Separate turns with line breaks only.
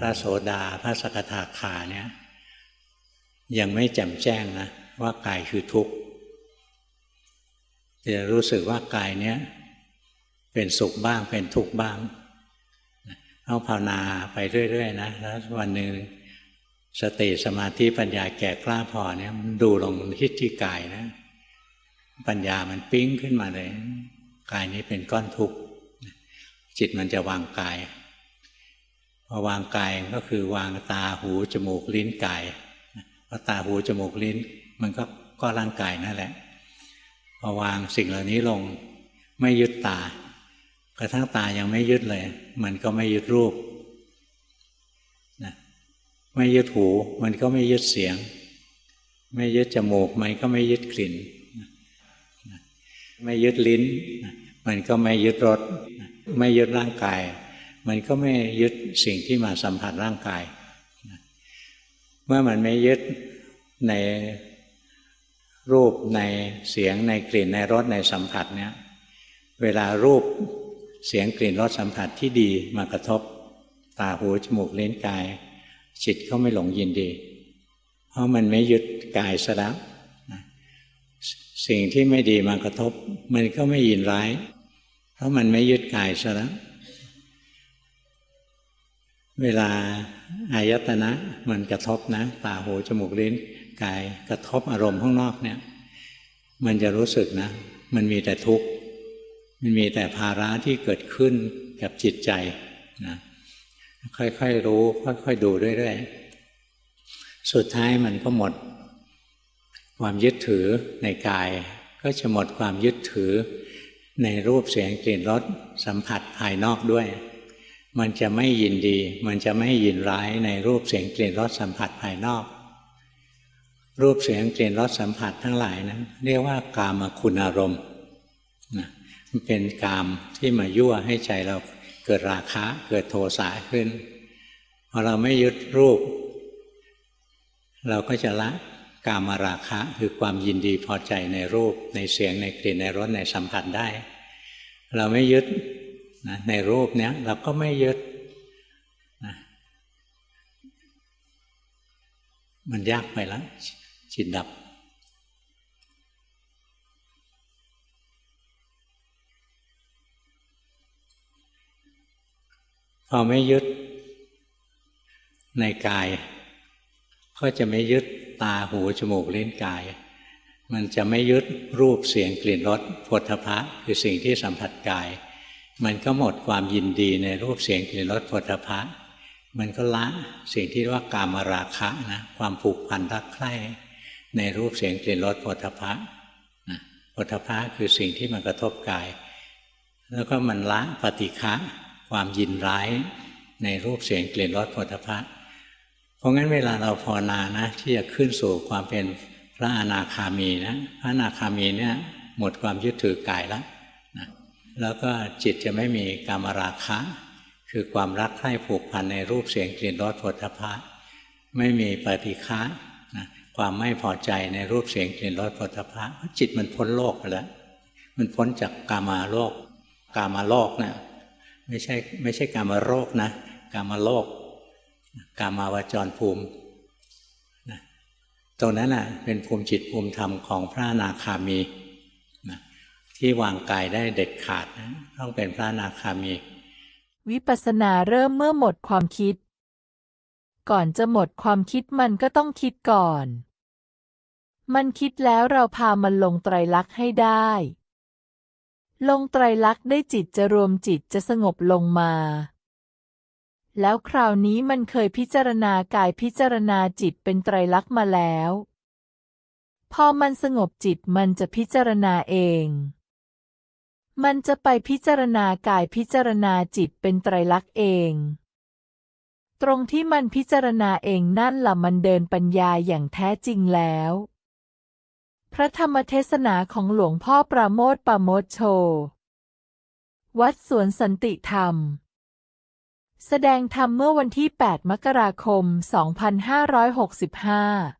พระโสดาพระสกทาคาเนี่ยยังไม่แจ่มแจ้งนะว่ากายคือทุกข์จะรู้สึกว่ากายเนี้ยเป็นสุขบ้างเป็นทุกข์บ้างต้องภาวนาไปเรื่อยๆนะแล้ววันหนึ่งสติสมาธิปัญญาแก่กล้าพอเนี่ยดูลงที่ที่กายนะ ปัญญามันปิ้งขึ้นมาเลย กายนี้เป็นก้อนทุกข์จิตมันจะวางกาย พอวางกายก็คือวางตาหูจมูกลิ้นกายพอตาหูจมูกลิ้น มันก็ก็ร่างกายนั่นแหละพอวางสิ่งเหล่านี้ลงไม่ยึดตา กระทั่งตายังไม่ยึดเลย มันก็ไม่ยึดรูปนะไม่ยึดหู มันก็ไม่ยึดเสียง ไม่ยึดจมูก มันก็ไม่ยึดกลิ่น ไม่ยึดลิ้น มันก็ไม่ยึดรสไม่ยึดร่างกาย มันก็ไม่ยึดสิ่งที่มาสัมผัสร่างกาย เมื่อมันไม่ยึดในรูปในเสียงในกลิ่นในรสในสัมผัสเนี้ยเวลารูปเสียงกลิ่นรสสัมผัสที่ดีมากระทบตาหูจมูกเลิ้นกาย จิตก็ไม่หลงยินดี เพราะมันไม่ยึดกายซะแล้วสิ่งที่ไม่ดีมากระทบ มันก็ไม่ยินร้าย เพราะมันไม่ยึดกายซะแล้ว เวลาอายตนะมันกระทบนะตาหูจมูกลิ้นกายกระทบอารมณ์ข้างนอกเนี่ย มันจะรู้สึกนะ มันมีแต่ทุกข์มันมีแต่ภาระที่เกิดขึ้นกับจิตใจนะค่อยๆรู้ ค่อยๆดูเรื่อยๆสุดท้ายมันก็หมด ความยึดถือในกาย ก็จะหมดความยึดถือในรูปเสียงกลิ่นรสสัมผัสภายนอกด้วย มันจะไม่ยินดี มันจะไม่ยินร้ายในรูปเสียงกลิ่นรสสัมผัสภายนอก รูปเสียงกลิ่นรสสัมผัสทั้งหลายนั้นเรียกว่ากามคุณอารมณ์นะมันเป็นกามที่มายั่วให้ใจเราเกิดราคะเกิดโทสะขึ้นพอเราไม่ยึดรูป เราก็จะละกามาราคะคือความยินดีพอใจในรูปในเสียงในกลิ่นในรสในสัมผัสได้ เราไม่ยึด นะในรูปเนี้ยเราก็ไม่ยึดนะมันยากไปแล้วจิตดับ พอไม่ยึดในกาย ก็จะไม่ยึดตาหูจมูกเลิ้นกาย มันจะไม่ยึดรูปเสียงกลิ่นรสผลพะคือสิ่งที่สัมผัสกาย มันก็หมดความยินดีในรูปเสียงกลิ่นรสผลพะมันก็ละสิ่งที่ว่ากามราคะนะความผูกพันรักใคร่ในรูปเสียงกลิ่นรสผลพะนะผลพะคือสิ่งที่มันกระทบกาย แล้วก็มันละปฏิฆะความยินร้ายในรูปเสียงกลิ่นรสผลิภัณฑ์เพราะงั้นเวลาเราภาวนานะที่จะขึ้นสู่ความเป็นพระอนาคามีนะพระอนาคามีเนี่ยหมดความยึดถือกายแล้ว แล้วก็จิตจะไม่มีกามราคะ คือความรักใคร่ผูกพันในรูปเสียงกลิ่นรสผลิภัณฑ์ไม่มีปฏิฆะนะความไม่พอใจในรูปเสียงกลิ่นรสผลิภัณฑ์จิตมันพ้นโลกไปแล้วมันพ้นจากกามาโลก กามาโลกเนะี่ยไม่ใช่ไม่ใช่กามาโรคนะกามาโลก กามาวจรภูมินะตรงนั้นนะ่ะเป็นภูมิจิตภูมิธรรมของพระนาคามี ที่วางกายได้เด็ดขาดนะต้องเป็นพระนาคามี
วิปัสสนาเริ่มเมื่อหมดความคิด ก่อนจะหมดความคิดมันก็ต้องคิดก่อน มันคิดแล้วเราพามันลงไตรลักษณ์ให้ได้ ลงไตรลักษณ์ได้จิตจะรวมจิตจะสงบลงมา แล้วคราวนี้มันเคยพิจารณากายพิจารณาจิตเป็นไตรลักษณ์มาแล้ว พอมันสงบจิตมันจะพิจารณาเอง มันจะไปพิจารณากายพิจารณาจิตเป็นไตรลักษณ์เอง ตรงที่มันพิจารณาเองนั่นละมันเดินปัญญาอย่างแท้จริงแล้ว พระธรรมเทศนาของหลวงพ่อปราโมทปราโมทโช วัดสวนสันติธรรม แสดงธรรมเมื่อวันที่ 8 มกราคม 2565